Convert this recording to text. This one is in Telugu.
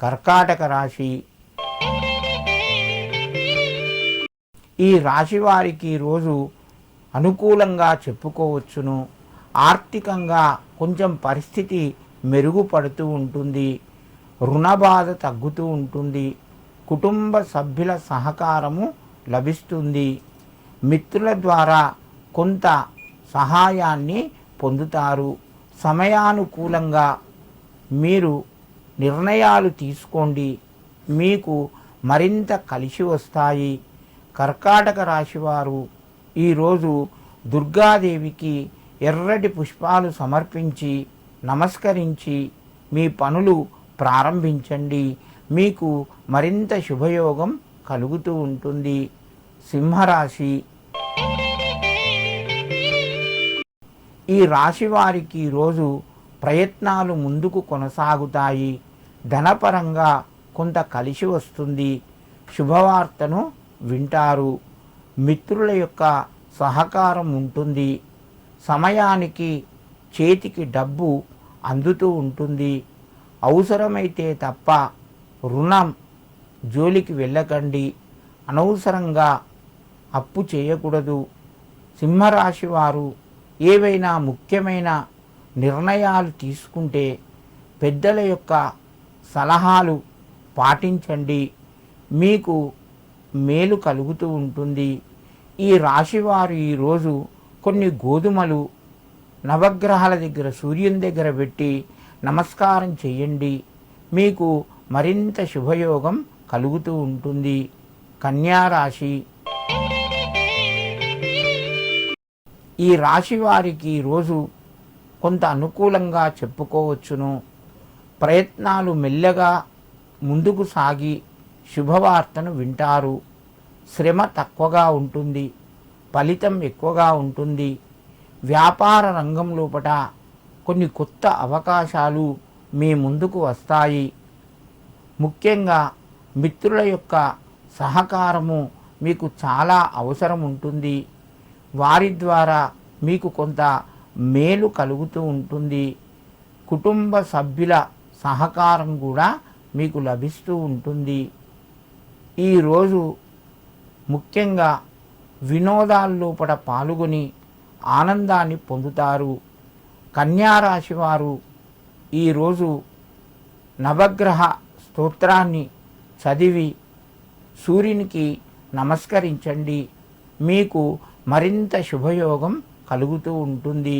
కర్కాటక రాశి. ఈ రాశి వారికి రోజు అనుకూలంగా చెప్పుకోవచ్చును. ఆర్థికంగా కొంచెం పరిస్థితి మెరుగుపడుతూ ఉంటుంది. రుణ బాధ తగ్గుతూ ఉంటుంది. కుటుంబ సభ్యుల సహకారము లభిస్తుంది. మిత్రుల ద్వారా కొంత సహాయాన్ని పొందుతారు. సమయానుకూలంగా మీరు నిర్ణయాలు తీసుకోండి. మీకు మరింత కలిసి వస్తాయి. కర్కాటక రాశివారు ఈరోజు దుర్గాదేవికి ఎర్రటి పుష్పాలు సమర్పించి నమస్కరించి మీ పనులు ప్రారంభించండి. మీకు మరింత శుభయోగం కలుగుతూ ఉంటుంది. సింహరాశి. ఈ రాశి వారికి ఈరోజు ప్రయత్నాలు ముందుకు కొనసాగుతాయి. ధనపరంగా కొంత కలిసి వస్తుంది. శుభవార్తను వింటారు. మిత్రుల యొక్క సహకారం ఉంటుంది. సమయానికి చేతికి డబ్బు అందుతూ ఉంటుంది. అవసరమైతే తప్ప రుణం జోలికి వెళ్ళకండి. అనవసరంగా అప్పు చేయకూడదు. సింహరాశి వారు ఏవైనా ముఖ్యమైన నిర్ణయాలు తీసుకుంటే పెద్దల యొక్క సలహాలు పాటించండి. మీకు మేలు కలుగుతూ ఉంటుంది. ఈ రాశివారు ఈరోజు కొన్ని గోధుమలు నవగ్రహాల దగ్గర సూర్యుని దగ్గర పెట్టి నమస్కారం చేయండి. మీకు మరింత శుభయోగం కలుగుతూ ఉంటుంది. కన్యా రాశి. ఈ రాశి వారికి ఈరోజు కొంత అనుకూలంగా చెప్పుకోవచ్చును. ప్రయత్నాలు మెల్లగా ముందుకు సాగి శుభవార్తను వింటారు. శ్రమ తక్కువగా ఉంటుంది. ఫలితం ఎక్కువగా ఉంటుంది. వ్యాపార రంగం లోపట కొన్ని కొత్త అవకాశాలు మీ ముందుకు వస్తాయి. ముఖ్యంగా మిత్రుల యొక్క సహకారము మీకు చాలా అవసరం ఉంటుంది. వారి ద్వారా మీకు కొంత మేలు కలుగుతూ ఉంటుంది. కుటుంబ సభ్యుల సహకారం కూడా మీకు లభిస్తూ ఉంటుంది. ఈరోజు ముఖ్యంగా వినోదాల్లోపట పాల్గొని ఆనందాన్ని పొందుతారు. కన్యారాశి వారు ఈరోజు నవగ్రహ స్తోత్రాన్ని చదివి సూర్యునికి నమస్కరించండి. మీకు మరింత శుభయోగం కలుగుతూ ఉంటుంది.